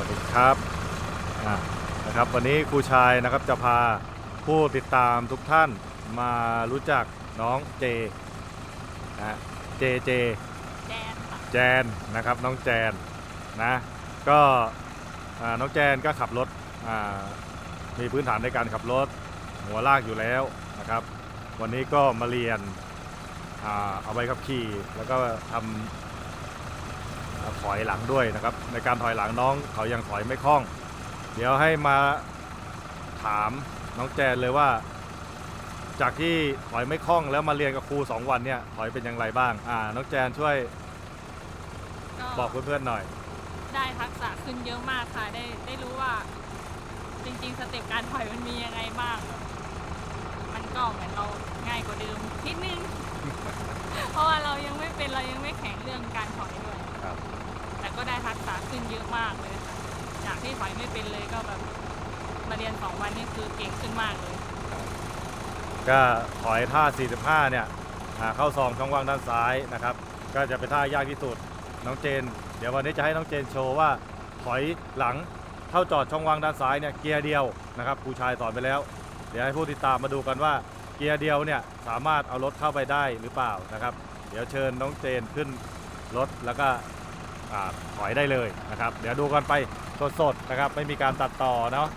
วัสดีครับอ่านะครับ วันนี้ครูชายนะครับจะพาผู้ติดตามทุกท่านมารู้จักน้องเจนะฮะเจเจแจนค่ะแจนนะครับน้องแจนนะก็อ่าน้องแจนก็ขับรถอ่ามีพื้นฐานในการขับรถหัวลากอยู่แล้วนะครับ วันนี้ก็มาเรียนอ่าเอาใบขับขี่แล้วก็ทำอ่า ถอยหลังด้วยนะครับ ในการถอยหลังน้องเขายังถอยไม่คล่อง เดี๋ยวให้มาถามน้องแจนเลยว่า จากที่ถอยไม่คล่องแล้วมาเรียนกับครูสองวันเนี่ยถอยเป็นอย่างไรบ้างอ่าน้องแจนช่วยบอกเพื่อนๆหน่อย ได้ทักษะขึ้นเยอะมากค่ะได้ได้รู้ว่า จริงๆสเต็ปการถอยมันมียังไงบ้าง มันก็เหมือนเราง่ายกว่าเดิมนิดนึง เพราะว่าเรายังไม่เป็นเรายังไม่แข็งเรื่องการถอยด้วย ครับ แต่ก็ได้ทักษะขึ้นเยอะมากเลยค่ะจากที่ถอยไม่เป็นเลยก็แบบมาเรียนสองวันนี่คือเก่งขึ้นมากเลย ก็ถอยท่า 45 เนี่ยอ่าเข้าซองช่องว่างด้านซ้ายนะครับ ก็จะเป็นท่ายากที่สุด น้องเจน เดี๋ยววันนี้จะให้น้องเจนโชว์ว่าถอยหลังเข้าจอดช่องว่างด้านซ้ายเนี่ยเกียร์เดียวนะครับครูชายสอนไปแล้ว เดี๋ยวให้ผู้ติดตามมาดูกันว่าเกียร์เดียวเนี่ยสามารถเอารถเข้าไปได้หรือเปล่านะครับ เดี๋ยวเชิญน้องเจนขึ้น รถแล้วก็ถอยได้เลยนะครับ เดี๋ยวดูกันไปสดๆนะครับ ไม่มีการตัดต่อเนาะ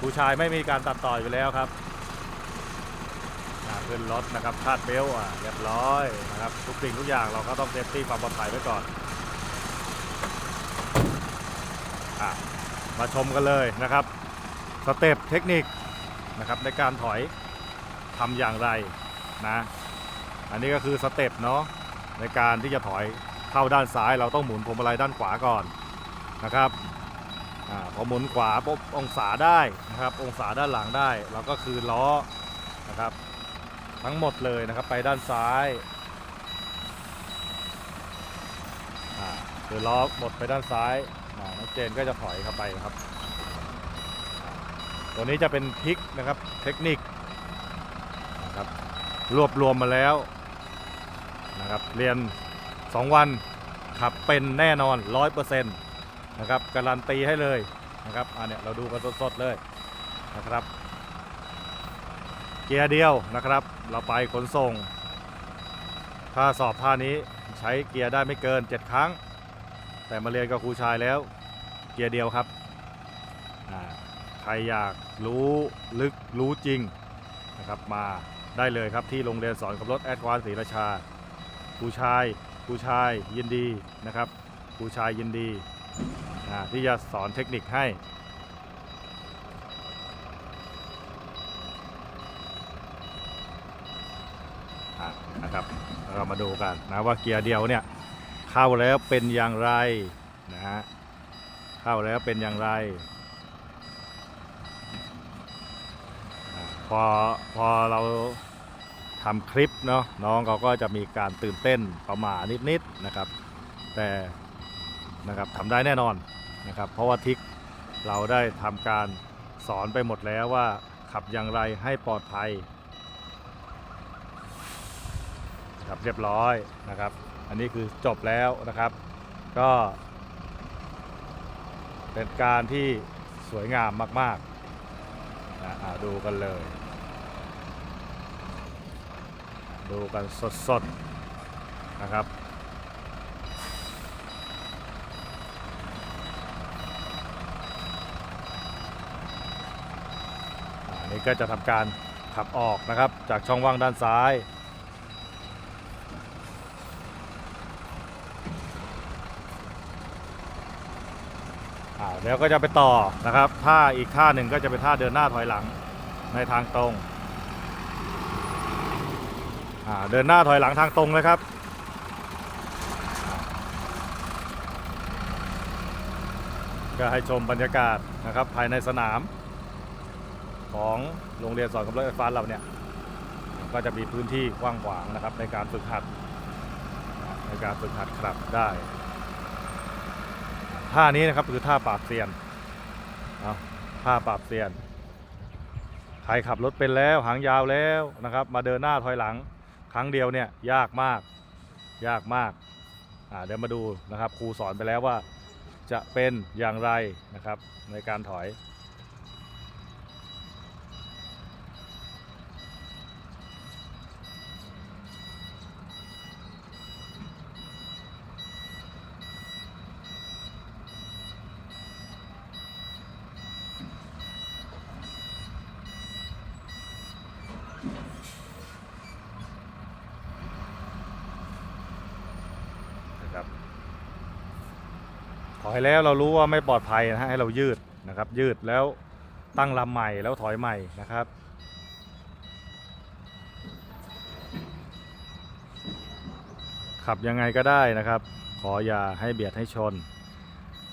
ครูชายไม่มีการตัดต่ออยู่แล้วครับขึ้นรถนะครับคาดเบลต์อะเรียบร้อยนะครับทุกสิ่งทุกอย่างเราก็ต้องเซฟตี้ความปลอดภัยไว้ก่อนอมาชมกันเลยนะครับสเต็ปเทคนิคนะครับในการถอยทำอย่างไรนะอันนี้ก็คือสเต็ปเนาะในการที่จะถอย เข้าด้านซ้ายเราต้องหมุนพวงมาลัยด้านขวาก่อนนะครับอพอหมุนขวาปุ๊บองศาได้นะครับ องศาด้านหลังได้เราก็คือล้อนะครับ ทั้งหมดเลยนะครับไปด้านซ้ายคือล้อหมดไปด้านซ้ายน้องเจนก็จะถอยเข้าไปครับ ตัวนี้จะเป็นทริกนะครับเทคนิคนะครับรวบรวมมาแล้วนะครับเรียน 2 วันขับเป็นแน่นอน 100%นะครับการันตีให้เลยนะครับอันเนี้ยเราดูกันสดๆเลยนะครับ เกียร์เดียวนะครับ เราไปขนส่ง ถ้าสอบท่านี้ใช้เกียร์ได้ไม่เกิน 7 ครั้ง แต่มาเรียนกับครูชายแล้ว เกียร์เดียวครับอ่าใครอยากรู้ลึกรู้จริงนะครับมาได้เลยครับที่โรงเรียนสอนขับรถแอดวานศรีราชาครูชาย ครูชายยินดีนะครับครูชายยินดีที่จะสอนเทคนิคให้นะครับเรามาดูกันนะว่าเกียร์เดียวเนี่ยเข้าแล้วเป็นอย่างไรนะฮะเข้าแล้วเป็นอย่างไรพอพอเรา ทำคลิปเนาะน้องเขาก็จะมีการตื่นเต้นประหมานิดๆนะครับ แต่นะครับทำได้แน่นอนนะครับ เพราะว่าทิกเราได้ทำการสอนไปหมดแล้วว่าขับอย่างไรให้ปลอดภัยครับเรียบร้อยนะครับ อันนี้คือจบแล้วนะครับ ก็ เป็นการที่สวยงามมากๆนะอ่าดูกันเลย ดูกันสดๆนะครับ อันนี้ก็จะทำการขับออกนะครับจากช่องว่างด้านซ้ายอ่าแล้วก็จะไปต่อนะครับท่าอีกท่าหนึ่งก็จะเป็นท่าเดินหน้าถอยหลังในทางตรง เดินหน้าถอยหลังทางตรงเลยครับ ก็ให้ชมบรรยากาศนะครับภายในสนาม ของโรงเรียนสอนขับรถไฟฟ้าเราเนี่ย ก็จะมีพื้นที่กว้างขวางนะครับในการฝึกหัด ในการฝึกหัดขับได้ ท่านี้นะครับคือท่าปราบเซียนท่าปราบเซียนใครขับรถเป็นแล้วหางยาวแล้วนะครับ มาเดินหน้าถอยหลัง ครั้งเดียวเนี่ยยากมากยากมากอ่าเดี๋ยวมาดูนะครับครูสอนไปแล้วว่าจะเป็นอย่างไรนะครับในการถอย อยแล้วเรารู้ว่าไม่ปลอดภัยนะฮะให้เรายืดนะครับ ยืดแล้วตั้งลำใหม่แล้วถอยใหม่นะครับ ขับยังไงก็ได้นะครับ ขออย่าให้เบียดให้ชน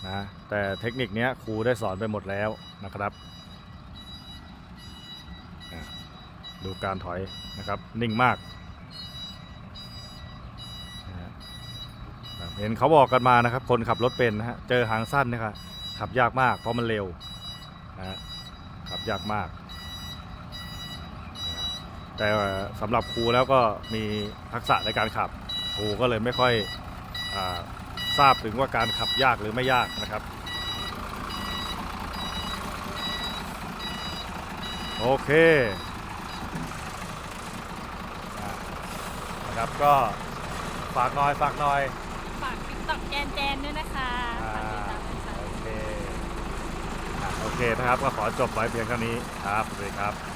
นะแต่เทคนิคนี้ครูได้สอนไปหมดแล้วนะครับ ดูการถอยนะครับนิ่งมากนะฮะ ครับ เห็นเขาบอกกันมานะครับ คนขับรถเป็นนะฮะเจอหางสั้นนะครับขับยากมากเพราะมันเร็วนะฮะขับยากมาก แต่สำหรับครูแล้วก็มีทักษะในการขับครูก็เลยไม่ค่อยอทราบถึงว่าการขับยากหรือไม่ยากนะครับ โอเคนะครับก็ฝากหน่อยฝากหน่อย ตอกแกนแจนด้วยนะคะฝากติดตามด้วยค่ะ โอเคอะโอเคนะครับ ก็ขอจบไว้เพียงเท่านี้ครับสวัสดีครับ